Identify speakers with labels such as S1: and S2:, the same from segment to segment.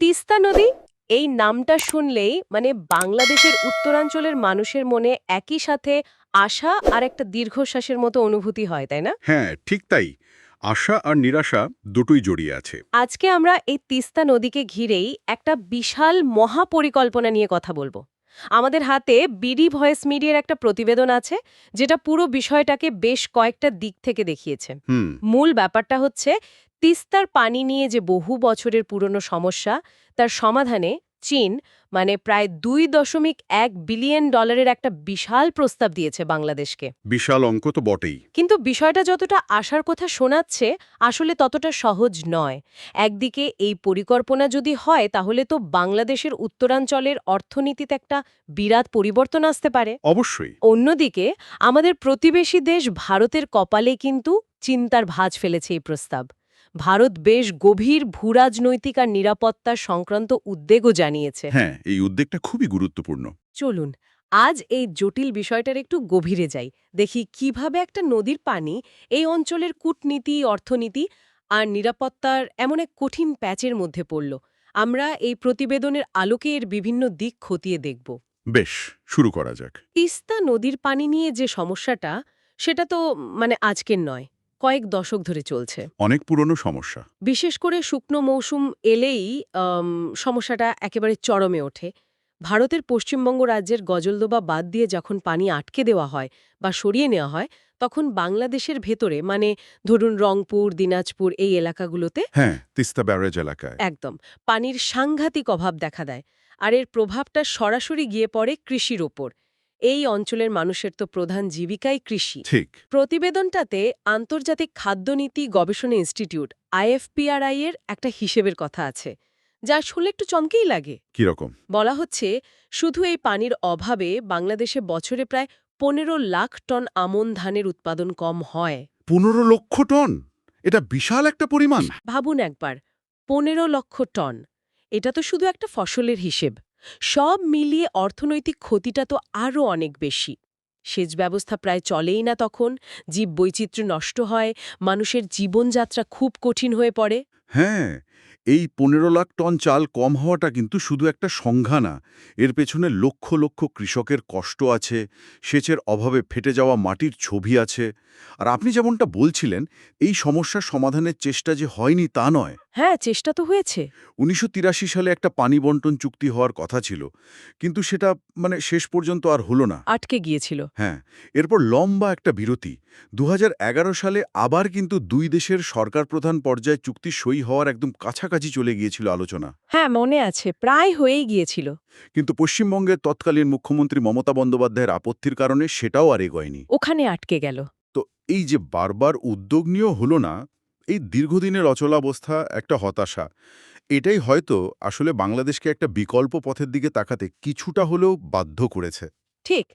S1: তিস্তা নদী এই নামটা শুনলেই মানে বাংলাদেশের উত্তরাঞ্চলের মানুষের মনে একই সাথে আশা আর একটা দীর্ঘশ্বাসের মতো অনুভূতি হয় তাই না?
S2: হ্যাঁ ঠিক তাই। আশা আর নিরাশা দুটোই জড়িয়ে আছে।
S1: আজকে আমরা এই তিস্তা নদীকে ঘিরেই একটা বিশাল মহাপরিকল্পনা নিয়ে কথা বলব। আমাদের হাতে বিডি ভয়েস মিডিয়ার একটা প্রতিবেদন আছে যেটা পুরো বিষয়টাকে বেশ কয়েকটা দিক থেকে দেখিয়েছে। মূল ব্যাপারটা হচ্ছে তিস্তার পানি নিয়ে যে বহু বছরের পুরনো সমস্যা তার সমাধানে চীন মানে প্রায় দুই দশমিক এক বিলিয়ন ডলারের একটা বিশাল প্রস্তাব দিয়েছে বাংলাদেশকে।
S2: বিশাল অঙ্ক তো বটেই।
S1: কিন্তু বিষয়টা যতটা আসার কথা শোনাচ্ছে আসলে ততটা সহজ নয়। একদিকে এই পরিকল্পনা যদি হয় তাহলে তো বাংলাদেশের উত্তরাঞ্চলের অর্থনীতিতে একটা বিরাট পরিবর্তন আসতে পারে।
S2: অবশ্যই।
S1: অন্যদিকে আমাদের প্রতিবেশী দেশ ভারতের কপালে কিন্তু চিন্তার ভাঁজ ফেলেছে এই প্রস্তাব। ভারত বেশ গভীর ভূরাজনৈতিক আর নিরাপত্তা সংক্রান্ত উদ্বেগও জানিয়েছে।
S2: হ্যাঁ এই উদ্বেগটা খুবই গুরুত্বপূর্ণ।
S1: চলুন আজ এই জটিল বিষয়টার একটু গভীরে যাই। দেখি কীভাবে একটা নদীর পানি এই অঞ্চলের কূটনীতি অর্থনীতি আর নিরাপত্তার এমন এক কঠিন প্যাচের মধ্যে পড়ল। আমরা এই প্রতিবেদনের আলোকে এর বিভিন্ন দিক খতিয়ে দেখব।
S2: বেশ শুরু করা যাক।
S1: তিস্তা নদীর পানি নিয়ে যে সমস্যাটা সেটা তো মানে আজকের নয়। কয়েক দশক ধরে চলছে।
S2: অনেক পুরনো সমস্যা।
S1: বিশেষ করে শুকনো মৌসুম এলেই সমস্যাটা একেবারে চরমে ওঠে। ভারতের পশ্চিমবঙ্গ রাজ্যের গজলদোবা বাদ দিয়ে যখন পানি আটকে দেওয়া হয় বা সরিয়ে নেওয়া হয় তখন বাংলাদেশের ভেতরে মানে ধরুন রংপুর দিনাজপুর এই এলাকাগুলোতে
S2: হ্যাঁ তিস্তা ব্যারেজ এলাকায়।
S1: একদম পানির সাংঘাতিক অভাব দেখা দেয়। আর এর প্রভাবটা সরাসরি গিয়ে পড়ে কৃষির ওপর। এই অঞ্চলের মানুষের তো প্রধান জীবিকাই কৃষি।
S2: ঠিক।
S1: প্রতিবেদনটাতে আন্তর্জাতিক খাদ্যনীতি গবেষণা ইনস্টিটিউট আইএফপিআরআই এর একটা হিসেবের কথা আছে যা শুনলে একটু চমকেই লাগে।
S2: কীরকম?
S1: বলা হচ্ছে শুধু এই পানির অভাবে বাংলাদেশে বছরে প্রায় পনেরো লাখ টন আমন ধানের উৎপাদন কম হয়।
S2: পনেরো লক্ষ টন? এটা বিশাল একটা পরিমাণ।
S1: ভাবুন একবার পনেরো লক্ষ টন। এটা তো শুধু একটা ফসলের হিসেব। সব মিলিয়ে অর্থনৈতিক ক্ষতিটা তো আরও অনেক বেশি। সেচ ব্যবস্থা প্রায় চলেই না তখন, জীববৈচিত্র্য নষ্ট হয়, মানুষের জীবনযাত্রা খুব কঠিন হয়ে পড়ে।
S2: হ্যাঁ এই পনেরো লাখ টন চাল কম হওয়াটা কিন্তু শুধু একটা সংজ্ঞা না এর পেছনে লক্ষ লক্ষ কৃষকের কষ্ট আছে সেচের অভাবে ফেটে যাওয়া মাটির ছবি আছে আর আপনি যেমনটা বলছিলেন এই সমস্যার সমাধানের চেষ্টা যে হয়নি তা নয়।
S1: হ্যাঁ চেষ্টা তো হয়েছে।
S2: উনিশশো তিরাশি সালে একটা পানি বন্টন চুক্তি হওয়ার কথা ছিল কিন্তু সেটা মানে শেষ পর্যন্ত আর হলো না।
S1: আটকে গিয়েছিল।
S2: হ্যাঁ এরপর লম্বা একটা বিরতি। দু হাজার এগারো সালে আবার কিন্তু দুই দেশের সরকার প্রধান পর্যায়ে চুক্তি সই হওয়ার একদম কাছাকাছি চলে গিয়েছিল আলোচনা।
S1: হ্যাঁ মনে আছে প্রায় হয়েই গিয়েছিল।
S2: কিন্তু পশ্চিমবঙ্গের তৎকালীন মুখ্যমন্ত্রী মমতা বন্দ্যোপাধ্যায়ের আপত্তির কারণে সেটাও আর এগোয়নি।
S1: ওখানে আটকে গেল।
S2: তো এই যে বারবার উদ্যোগ নিয়েও হলো না এই দীর্ঘদিনের অচলাবস্থা একটা হতাশা। এটাই হয়তো আসলে বাংলাদেশকে একটা বিকল্প পথের দিকে তাকাতে কিছুটা হলেও বাধ্য করেছে।
S1: ঠিক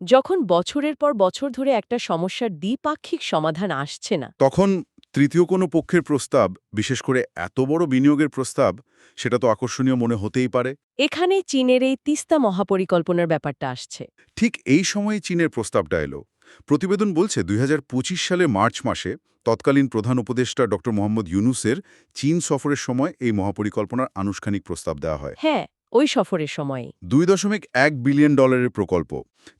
S1: যখন বছরের পর বছর ধরে একটা সমস্যার দ্বিপাক্ষিক সমাধান আসছে না।
S2: তখন তৃতীয় কোনো পক্ষের প্রস্তাব বিশেষ করে এত বড় বিনিয়োগের প্রস্তাব সেটা তো আকর্ষণীয় মনে হতেই পারে।
S1: এখানে চীনের এই তিস্তা মহাপরিকল্পনার ব্যাপারটা আসছে।
S2: ঠিক এই সময়ে চীনের প্রস্তাবটা এলো। প্রতিবেদন বলছে দুই হাজার পঁচিশ সালে মার্চ মাসে তৎকালীন প্রধান উপদেষ্টা ড মোহাম্মদ ইউনুসের চীন সফরের সময় এই মহাপরিকল্পনার আনুষ্ঠানিক প্রস্তাব দেওয়া হয়।
S1: হ্যাঁ ওই সফরের সময়
S2: দুই দশমিক এক বিলিয়ন ডলারের প্রকল্প।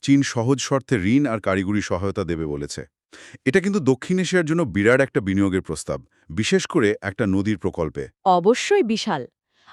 S2: চীন সহজ শর্তে ঋণ আর কারিগরি সহায়তা দেবে বলেছে। এটা কিন্তু দক্ষিণ এশিয়ার জন্য বিরাট একটা বিনিয়োগের প্রস্তাব বিশেষ করে একটা নদীর প্রকল্পে।
S1: অবশ্যই বিশাল।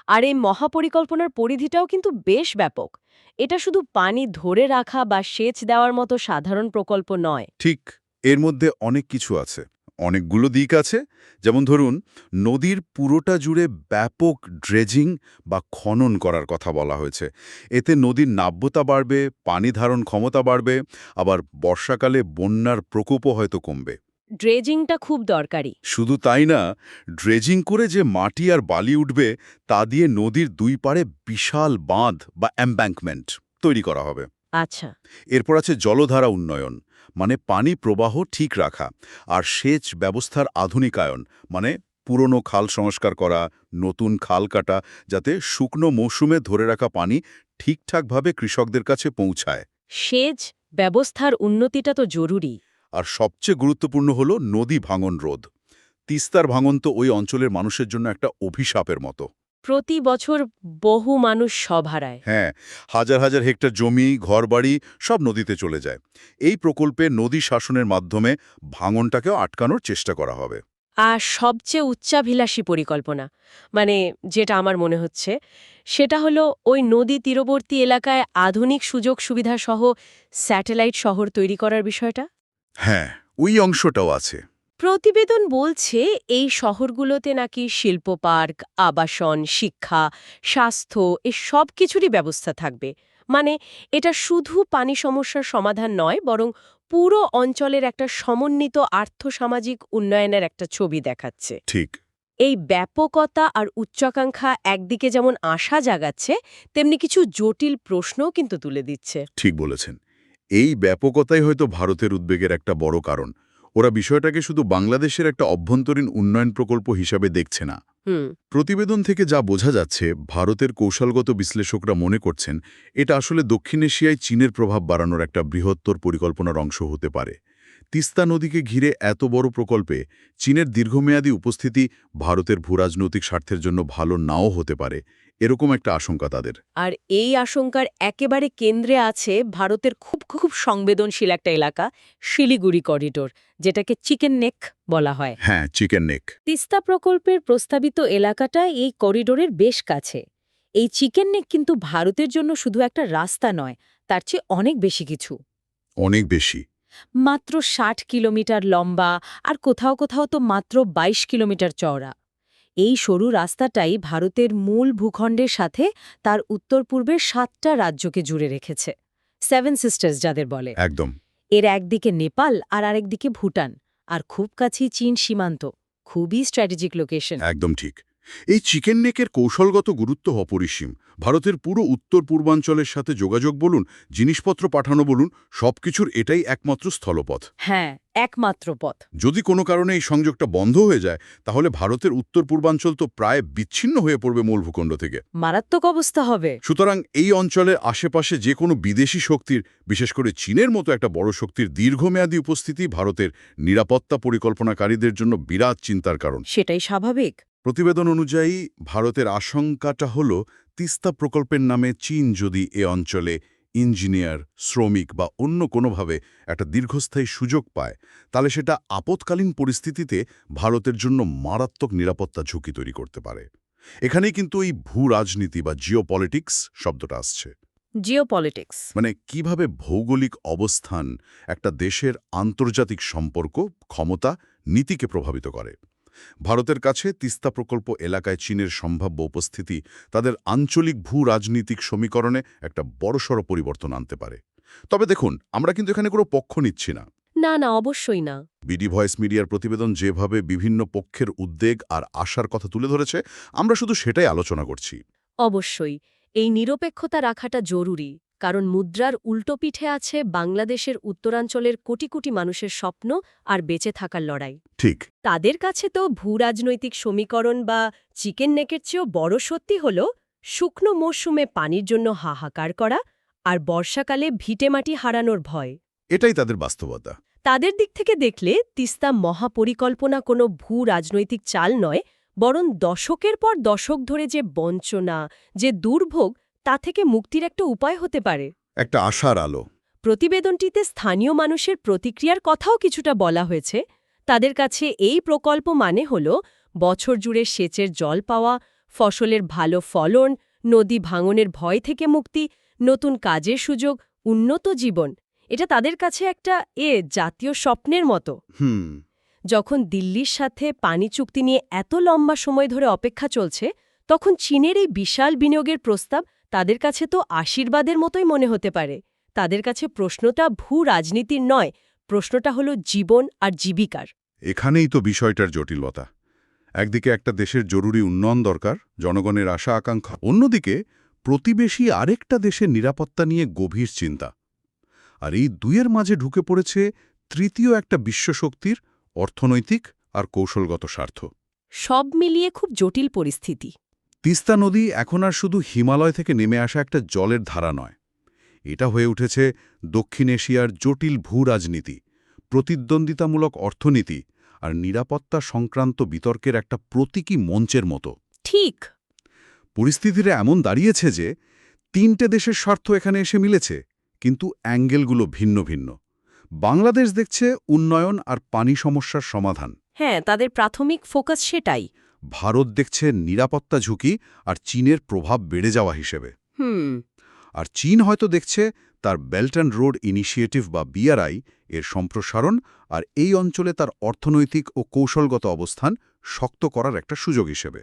S1: আর এই মহাপরিকল্পনার পরিধিটাও কিন্তু বেশ ব্যাপক। এটা শুধু পানি ধরে রাখা বা সেচ দেওয়ার মতো সাধারণ প্রকল্প নয়।
S2: ঠিক এর মধ্যে অনেক কিছু আছে। অনেকগুলো দিক আছে। যেমন ধরুন নদীর পুরোটা জুড়ে ব্যাপক ড্রেজিং বা খনন করার কথা বলা হয়েছে। এতে নদীর নাব্যতা বাড়বে পানি ধারণ ক্ষমতা বাড়বে আবার বর্ষাকালে বন্যার প্রকোপও হয়তো কমবে।
S1: ড্রেজিংটা খুব দরকারি।
S2: শুধু তাই না ড্রেজিং করে যে মাটি আর বালি উঠবে তা দিয়ে নদীর দুই পাড়ে বিশাল বাঁধ বা এম্ব্যাঙ্কমেন্ট তৈরি করা হবে।
S1: আচ্ছা।
S2: এরপর আছে জলধারা উন্নয়ন। মানে পানি প্রবাহ ঠিক রাখা আর সেচ ব্যবস্থার আধুনিকায়ন মানে পুরনো খাল সংস্কার করা নতুন খাল কাটা যাতে শুকনো মৌসুমে ধরে রাখা পানি ঠিকঠাকভাবে কৃষকদের কাছে পৌঁছায়।
S1: সেচ ব্যবস্থার উন্নতিটা তো জরুরি।
S2: আর সবচেয়ে গুরুত্বপূর্ণ হল নদী ভাঙন রোধ। তিস্তার ভাঙন তো ওই অঞ্চলের মানুষের জন্য একটা অভিশাপের মতো।
S1: প্রতি বছর বহু মানুষ সব হারায়
S2: হ্যাঁ হাজার হাজার হেক্টর জমি ঘরবাড়ি সব নদীতে চলে যায়। এই প্রকল্পে নদী শাসনের মাধ্যমে ভাঙনটাকেও আটকানোর চেষ্টা করা হবে।
S1: আর সবচেয়ে উচ্চাভিলাষী পরিকল্পনা মানে যেটা আমার মনে হচ্ছে সেটা হলো ওই নদী তীরবর্তী এলাকায় আধুনিক সুযোগ সুবিধা সহ স্যাটেলাইট শহর তৈরি করার বিষয়টা।
S2: হ্যাঁ ওই অংশটাও আছে।
S1: প্রতিবেদন বলছে এই শহরগুলোতে নাকি শিল্প পার্ক আবাসন শিক্ষা স্বাস্থ্য এ সব কিছুরই ব্যবস্থা থাকবে। মানে এটা শুধু পানি সমস্যার সমাধান নয় বরং পুরো অঞ্চলের একটা সমন্বিত আর্থসামাজিক উন্নয়নের একটা ছবি দেখাচ্ছে।
S2: ঠিক।
S1: এই ব্যাপকতা আর উচ্চাকাঙ্ক্ষা একদিকে যেমন আশা জাগাচ্ছে তেমনি কিছু জটিল প্রশ্নও কিন্তু তুলে দিচ্ছে।
S2: ঠিক বলেছেন। এই ব্যাপকতাই হয়তো ভারতের উদ্বেগের একটা বড় কারণ। ওরা বিষয়টাকে শুধু বাংলাদেশের একটা অভ্যন্তরীণ উন্নয়ন প্রকল্প হিসাবে দেখছে না। প্রতিবেদন থেকে যা বোঝা যাচ্ছে ভারতের কৌশলগত বিশ্লেষকরা মনে করছেন এটা আসলে দক্ষিণ এশিয়ায় চীনের প্রভাব বাড়ানোর একটা বৃহত্তর পরিকল্পনার অংশ হতে পারে। তিস্তা নদীকে ঘিরে এত বড় প্রকল্পে চীনের দীর্ঘমেয়াদী উপস্থিতি ভারতের ভূরাজনৈতিক স্বার্থের জন্য ভালো নাও হতে পারে। এরকম একটা আশঙ্কা তাদের।
S1: আর এই আশঙ্কার একেবারে কেন্দ্রে আছে ভারতের খুব খুব সংবেদনশীল একটা এলাকা শিলিগুড়ি করিডোর যেটাকে চিকেন নেক বলা হয়।
S2: হ্যাঁ চিকেন নেক
S1: তিস্তা প্রকল্পের প্রস্তাবিত এলাকাটা এই করিডোরের বেশ কাছে। এই চিকেন নেক কিন্তু ভারতের জন্য শুধু একটা রাস্তা নয় তার চেয়ে অনেক বেশি কিছু।
S2: অনেক বেশি।
S1: মাত্র ষাট কিলোমিটার লম্বা আর কোথাও কোথাও তো মাত্র ২২ কিলোমিটার চওড়া। এই সরু রাস্তাটাই ভারতের মূল ভূখণ্ডের সাথে তার উত্তর পূর্বের সাতটা রাজ্যকে জুড়ে রেখেছে। সেভেন সিস্টার্স যাদের বলে।
S2: একদম।
S1: এর একদিকে নেপাল আর আরেকদিকে ভুটান আর খুব কাছেই চীন সীমান্ত। খুবই স্ট্র্যাটেজিক লোকেশন
S2: একদম ঠিক। এই চিকেন নেকের কৌশলগত গুরুত্ব অপরিসীম। ভারতের পুরো উত্তর পূর্বাঞ্চলের সাথে যোগাযোগ বলুন জিনিসপত্র পাঠানো বলুন সবকিছুর এটাই একমাত্র স্থলপথ।
S1: হ্যাঁ একমাত্র পথ।
S2: যদি কোনো কারণে এই সংযোগটা বন্ধ হয়ে যায় তাহলে ভারতের উত্তর পূর্বাঞ্চল তো প্রায় বিচ্ছিন্ন হয়ে পড়বে মূল ভূখণ্ড থেকে।
S1: মারাত্মক অবস্থা হবে।
S2: সুতরাং এই অঞ্চলের আশেপাশে যে কোনো বিদেশি শক্তির বিশেষ করে চীনের মতো একটা বড় শক্তির দীর্ঘমেয়াদী উপস্থিতি ভারতের নিরাপত্তা পরিকল্পনাকারীদের জন্য বিরাট চিন্তার কারণ।
S1: সেটাই স্বাভাবিক।
S2: প্রতিবেদন অনুযায়ী ভারতের আশঙ্কাটা হল তিস্তা প্রকল্পের নামে চীন যদি এ অঞ্চলে ইঞ্জিনিয়ার শ্রমিক বা অন্য কোনোভাবে একটা দীর্ঘস্থায়ী সুযোগ পায় তাহলে সেটা আপৎকালীন পরিস্থিতিতে ভারতের জন্য মারাত্মক নিরাপত্তা ঝুঁকি তৈরি করতে পারে। এখানেই কিন্তু এই ভূ রাজনীতি বা জিওপলিটিক্স শব্দটা আসছে।
S1: জিওপলিটিক্স।
S2: মানে কীভাবে ভৌগোলিক অবস্থান একটা দেশের আন্তর্জাতিক সম্পর্ক ক্ষমতা নীতিকে প্রভাবিত করে। ভারতের কাছে তিস্তা প্রকল্প এলাকায় চীনের সম্ভাব্য উপস্থিতি তাদের আঞ্চলিক ভূ রাজনীতিক সমীকরণে একটা বড়সড় পরিবর্তন আনতে পারে। তবে দেখুন আমরা কিন্তু এখানে কোনো পক্ষ নিচ্ছি না।
S1: না না অবশ্যই না।
S2: বিডি ভয়েস মিডিয়ার প্রতিবেদন যেভাবে বিভিন্ন পক্ষের উদ্বেগ আর আশার কথা তুলে ধরেছে আমরা শুধু সেটাই আলোচনা করছি।
S1: অবশ্যই এই নিরপেক্ষতা রাখাটা জরুরি। কারণ মুদ্রার উল্টো পিঠে আছে বাংলাদেশের উত্তরাঞ্চলের কোটি কোটি মানুষের স্বপ্ন আর বেঁচে থাকার লড়াই।
S2: ঠিক।
S1: তাদের কাছে তো ভূরাজনৈতিক সমীকরণ বা চিকেন নেকের চেয়েও বড় সত্যি হল শুকনো মরশুমে পানির জন্য হাহাকার করা আর বর্ষাকালে ভিটেমাটি হারানোর ভয়।
S2: এটাই তাদের বাস্তবতা।
S1: তাদের দিক থেকে দেখলে তিস্তা মহাপরিকল্পনা কোনো ভূ রাজনৈতিক চাল নয় বরং দশকের পর দশক ধরে যে বঞ্চনা যে দুর্ভোগ তা থেকে মুক্তির একটা উপায় হতে পারে।
S2: একটা আশার আলো।
S1: প্রতিবেদনটিতে স্থানীয় মানুষের প্রতিক্রিয়ার কথাও কিছুটা বলা হয়েছে। তাদের কাছে এই প্রকল্প মানে হল বছর জুড়ে সেচের জল পাওয়া ফসলের ভালো ফলন নদী ভাঙনের ভয় থেকে মুক্তি নতুন কাজের সুযোগ উন্নত জীবন। এটা তাদের কাছে একটা এ জাতীয় স্বপ্নের মতো।
S2: হুম।
S1: যখন দিল্লির সাথে পানি চুক্তি নিয়ে এত লম্বা সময় ধরে অপেক্ষা চলছে তখন চীনের এই বিশাল বিনিয়োগের প্রস্তাব তাদের কাছে তো আশীর্বাদের মতোই মনে হতে পারে। তাদের কাছে প্রশ্নটা ভূ রাজনীতির নয় প্রশ্নটা হলো জীবন আর জীবিকার।
S2: এখানেই তো বিষয়টার জটিলতা। একদিকে একটা দেশের জরুরি উন্নয়ন দরকার জনগণের আশা আকাঙ্ক্ষা। অন্যদিকে প্রতিবেশী আরেকটা দেশের নিরাপত্তা নিয়ে গভীর চিন্তা। আর এই দুইয়ের মাঝে ঢুকে পড়েছে তৃতীয় একটা বিশ্বশক্তির অর্থনৈতিক আর কৌশলগত স্বার্থ।
S1: সব মিলিয়ে খুব জটিল পরিস্থিতি।
S2: তিস্তা নদী এখন আর শুধু হিমালয় থেকে নেমে আসা একটা জলের ধারা নয়। এটা হয়ে উঠেছে দক্ষিণ এশিয়ার জটিল ভূ রাজনীতি প্রতিদ্বন্দ্বিতামূলক অর্থনীতি আর নিরাপত্তা সংক্রান্ত বিতর্কের একটা প্রতীকী মঞ্চের মতো।
S1: ঠিক।
S2: পরিস্থিতিটা এমন দাঁড়িয়েছে যে তিনটে দেশের স্বার্থ এখানে এসে মিলেছে কিন্তু অ্যাঙ্গেলগুলো ভিন্ন ভিন্ন। বাংলাদেশ দেখছে উন্নয়ন আর পানি সমস্যার সমাধান।
S1: হ্যাঁ তাদের প্রাথমিক ফোকাস সেটাই।
S2: ভারত দেখছে নিরাপত্তা ঝুঁকি আর চীনের প্রভাব বেড়ে যাওয়া হিসেবে।
S1: হুম।
S2: আর চীন হয়তো দেখছে তার বেল্ট অ্যান্ড রোড ইনিশিয়েটিভ বা বিআরআই এর সম্প্রসারণ আর এই অঞ্চলে তার অর্থনৈতিক ও কৌশলগত অবস্থান শক্ত করার একটা সুযোগ হিসেবে।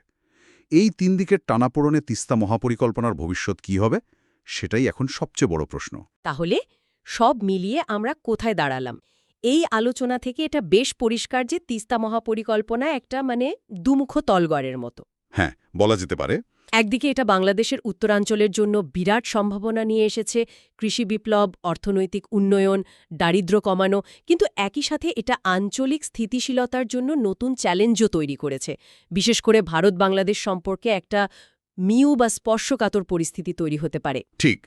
S2: এই তিন দিকের টানাপোড়নে তিস্তা মহাপরিকল্পনার ভবিষ্যৎ কি হবে সেটাই এখন সবচেয়ে বড় প্রশ্ন।
S1: তাহলে সব মিলিয়ে আমরা কোথায় দাঁড়ালাম? এই আলোচনা থেকে এটা বেশ পরিষ্কার যে তিস্তা মহাপরিকল্পনা একটা মানে দুমুখ তলগড়ের মতো।
S2: হ্যাঁ বলা যেতে পারে।
S1: একদিকে এটা বাংলাদেশের উত্তরাঞ্চলের জন্য বিরাট সম্ভাবনা নিয়ে এসেছে কৃষি বিপ্লব অর্থনৈতিক উন্নয়ন দারিদ্র্য কমানো কিন্তু একই সাথে এটা আঞ্চলিক স্থিতিশীলতার জন্য নতুন চ্যালেঞ্জও তৈরি করেছে। বিশেষ করে ভারত বাংলাদেশ সম্পর্কে একটা মিউ বা স্পর্শকাতর পরিস্থিতি তৈরি হতে পারে।
S2: ঠিক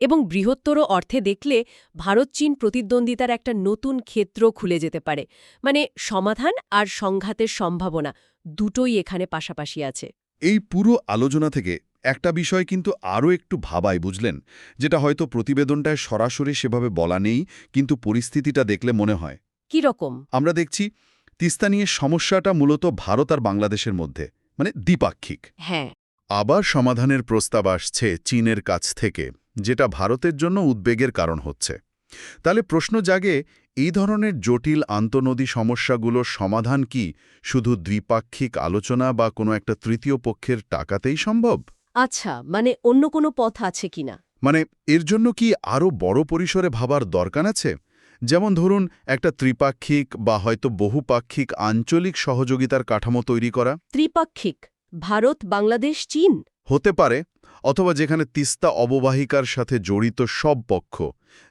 S1: এবং বৃহত্তর অর্থে দেখলে ভারত চীন প্রতিদ্বন্দ্বিতার একটা নতুন ক্ষেত্র খুলে যেতে পারে। মানে সমাধান আর সংঘাতের সম্ভাবনা দুটোই এখানে পাশাপাশি আছে।
S2: এই পুরো আলোচনা থেকে একটা বিষয় কিন্তু আরও একটু ভাবায় বুঝলেন? যেটা হয়তো প্রতিবেদনটায় সরাসরি সেভাবে বলা নেই কিন্তু পরিস্থিতিটা দেখলে মনে হয়।
S1: কি রকম?
S2: আমরা দেখছি তিস্তা নিয়ে সমস্যাটা মূলত ভারত আর বাংলাদেশের মধ্যে মানে দ্বিপাক্ষিক।
S1: হ্যাঁ।
S2: আবার সমাধানের প্রস্তাব আসছে চীনের কাছ থেকে। যেটা ভারতের জন্য উদ্বেগের কারণ হচ্ছে। তাহলে প্রশ্ন জাগে এই ধরনের জটিল আন্তনদী সমস্যাগুলোর সমাধান কি শুধু দ্বিপাক্ষিক আলোচনা বা কোনো একটা তৃতীয় পক্ষের টাকাতেই সম্ভব?
S1: আচ্ছা মানে অন্য কোনো পথ আছে কিনা
S2: মানে এর জন্য কি আরও বড় পরিসরে ভাবার দরকার আছে? যেমন ধরুন একটা ত্রিপাক্ষিক বা হয়তো বহুপাক্ষিক আঞ্চলিক সহযোগিতার কাঠামো তৈরি করা।
S1: ত্রিপাক্ষিক? ভারত বাংলাদেশ চীন?
S2: হতে পারে অথবা যেখানে তিস্তা অববাহিকার সাথে জড়িত সব পক্ষ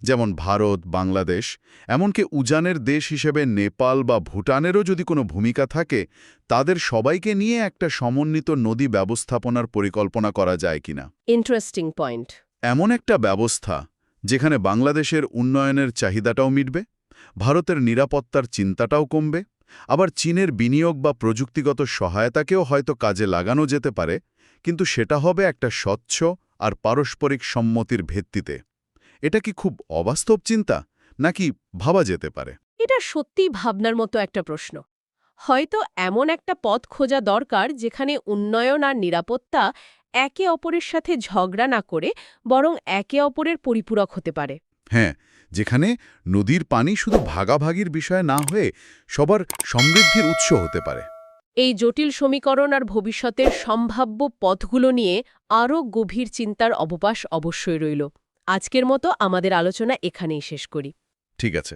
S2: যেমন ভারত বাংলাদেশ এমনকি উজানের দেশ হিসেবে নেপাল বা ভুটানেরও যদি কোনো ভূমিকা থাকে তাদের সবাইকে নিয়ে একটা সমন্বিত নদী ব্যবস্থাপনার পরিকল্পনা করা যায় কিনা।
S1: ইন্টারেস্টিং পয়েন্ট
S2: এমন একটা ব্যবস্থা যেখানে বাংলাদেশের উন্নয়নের চাহিদাটাও মিটবে ভারতের নিরাপত্তার চিন্তাটাও কমবে আবার চীনের বিনিয়োগ বা প্রযুক্তিগত সহায়তাকেও হয়তো কাজে লাগানো যেতে পারে কিন্তু সেটা হবে একটা স্বচ্ছ আর পারস্পরিক সম্মতির ভিত্তিতে। এটা কি খুব অবাস্তব চিন্তা নাকি ভাবা যেতে পারে?
S1: এটা সত্যিই ভাবনার মতো একটা প্রশ্ন। হয়তো এমন একটা পথ খোঁজা দরকার যেখানে উন্নয়ন আর নিরাপত্তা একে অপরের সাথে ঝগড়া না করে বরং একে অপরের পরিপূরক হতে পারে।
S2: হ্যাঁ যেখানে নদীর পানি শুধু ভাগাভাগির বিষয় না হয়ে সবার সমৃদ্ধির উৎস হতে পারে।
S1: এই জটিল সমীকরণ আর ভবিষ্যতের সম্ভাব্য পথগুলো নিয়ে আরও গভীর চিন্তার অবকাশ অবশ্যই রইল। আজকের মতো আমাদের আলোচনা এখানেই শেষ করি।
S2: ঠিক আছে।